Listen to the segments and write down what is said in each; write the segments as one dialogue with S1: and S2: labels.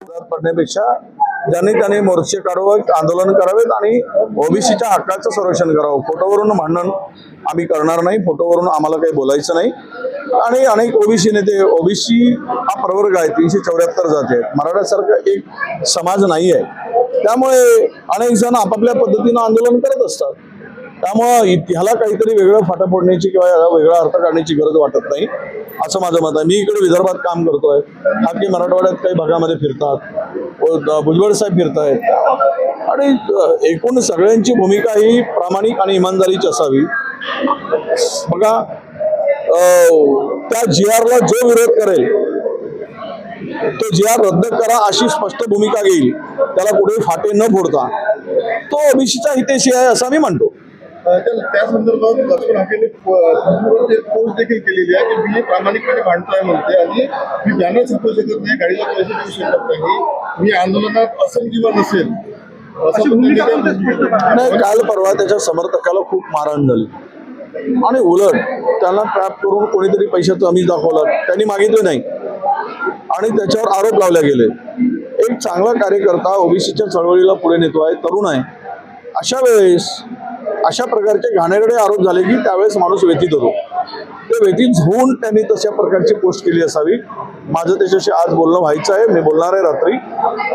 S1: पडण्यापेक्षा ज्यांनी त्यांनी मोर्चे काढावेत आंदोलन करावेत आणि ओबीसीच्या हक्काचं संरक्षण करावं. फोटोवरून भांडण आम्ही करणार नाही फोटोवरून आम्हाला काही बोलायचं नाही. आणि अनेक ओबीसी नेते ओबीसी हा प्रवर्ग आहे तीनशे चौऱ्याहत्तर जाती आहेत. मराठ्यासारखा एक समाज नाही आहे त्यामुळे अनेक जण आपापल्या पद्धतीनं आंदोलन करत असतात. त्यामुळं ह्याला काहीतरी वेगळं फाटा फोडण्याची किंवा याला वेगळा अर्थ काढण्याची गरज वाटत नाही असं माझं मत आहे. मी इकडे विदर्भात काम करतोय. बाकी मराठवाड्यात काही भागामध्ये फिरतात. भुजबळ साहेब फिरतायत. आणि एकूण सगळ्यांची भूमिका ही प्रामाणिक आणि इमानदारीची असावी. बघा त्या जी आरला जो विरोध करेल तो जी आर रद्द करा अशी स्पष्ट भूमिका घेईल. त्याला कुठे फाटे न फोडता. तो ओबीसीचा हितेशी आहे असं मी म्हणतो.
S2: त्या त्या संदर्भात लक्ष्मण हाकेने पोस्ट देखील केलेली आहे की मी प्रामाणिकपणे भांडतोय म्हणते आणि मी बॅनर छापू शकत नाही गाडीला पैसे देऊ शकत नाही. मी आंदोलनात असेल किंवा नसेल असं त्यांनी त्या-
S1: नाही काल परवा त्याच्या समर्थकाला खूप मारहाण झाली. आणि उलट त्यांना ट्रॅप करून कोणीतरी पैशाचं आम्ही दाखवलं त्यांनी मागितले नाही. आणि त्याच्यावर आरोप लावले गेले. एक चांगला कार्यकर्ता ओबीसीच्या चळवळीला पुढे नेतो आहे तरुण आहे. अशा वेळेस अशा प्रकारचे घाणेरडे आरोप झाले की त्यावेळेस माणूस व्यतीत होतो. ते व्यतीत होऊन त्यांनी तशा प्रकारची पोस्ट केली असावी. माझं त्याच्याशी आज बोलणं व्हायचं आहे. मी बोलणार आहे रात्री.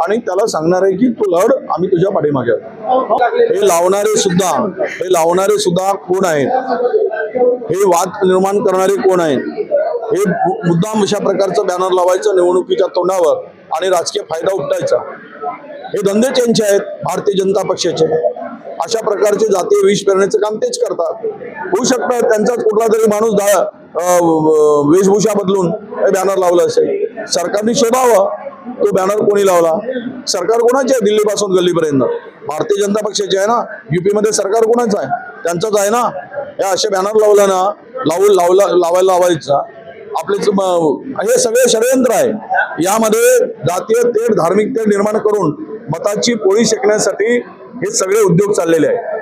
S1: आणि त्याला सांगणार आहे की तू लढ आम्ही तुझ्या पाठीमागे आहोत. हे लावणारे सुद्धा हे लावणारे सुद्धा कोण आहेत? हे वाद निर्माण करणारे कोण आहेत? हे मुद्दाम अशा प्रकारचं बॅनर लावायचं निवडणुकीच्या तोंडावर आणि राजकीय फायदा उपटायचा हे धंदे त्यांचे आहेत भारतीय जनता पक्षाचे. अशा प्रकारचे जातीय विष पेरण्याचं काम तेच करतात. होऊ शकतं त्यांचाच कुठला तरी माणूस दा वेशभूषा बदलून हे बॅनर लावलं असेल. सरकारने शोधावं तो बॅनर कोणी लावला? सरकार कोणाचे आहे दिल्लीपासून गल्लीपर्यंत? भारतीय जनता पक्षाचे आहे ना? युपी मध्ये सरकार कोणाचं आहे? त्यांचंच आहे ना? हे असे बॅनर लावलं ना लावू लावला लावायला लावायचा. आपले हे सगळे षडयंत्र आहे. यामध्ये जातीय तेढ धार्मिक तेढ निर्माण करून मताची पोळी शेकण्यासाठी हे सगळे उद्योग चाललेले आहे